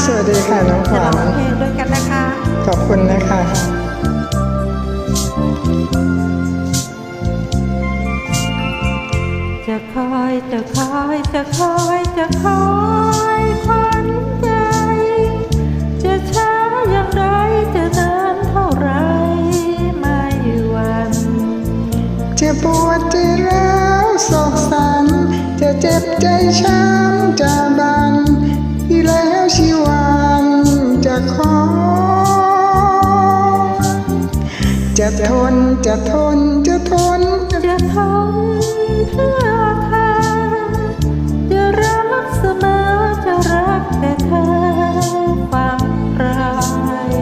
สวัสดีค่ะน้องขจะวัร้องญเพลงด้วยกันนะคะ ขอบคุณนะคะจะคอยจะคอยจะคอยจะคอยควันใจ จะช้าอย่างไรจะนานเท่าไรไม่หวันจะปวดจะร้าวโศกสันจะเจ็บใจช้ำ จะทนจะทนจะทนจะจะทนเพื่อเธอจะรักเสมอจะรักแต่เธอฟังราย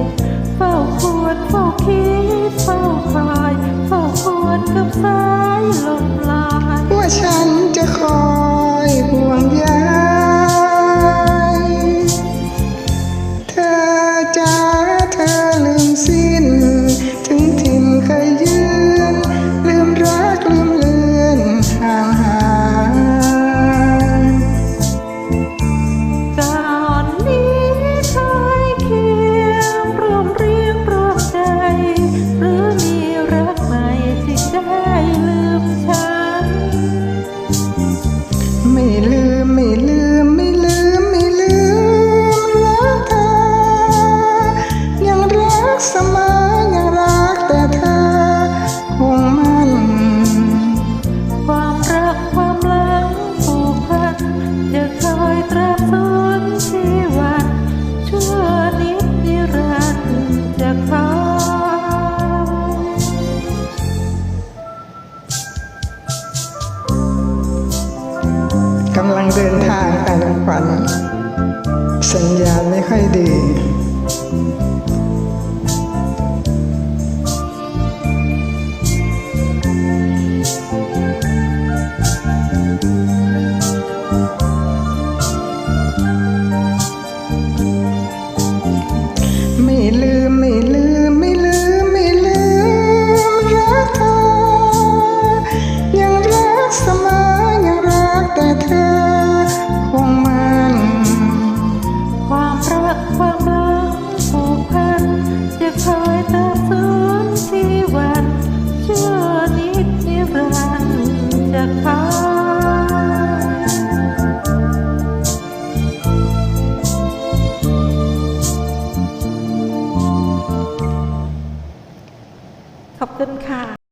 เฝ้าควรเฝ้าคิดเฝ้าคอยเฝ้าควรกับสายลมลายว่าฉันจะคอยห่วงใย เดินทางค่ะน้องขวัญสัญญาณไม่ค่อยดี ความรักผูกพันจะคอยตามสูนที่วันชั่วนิดนิรันจะคอยขอบคุณค่ะ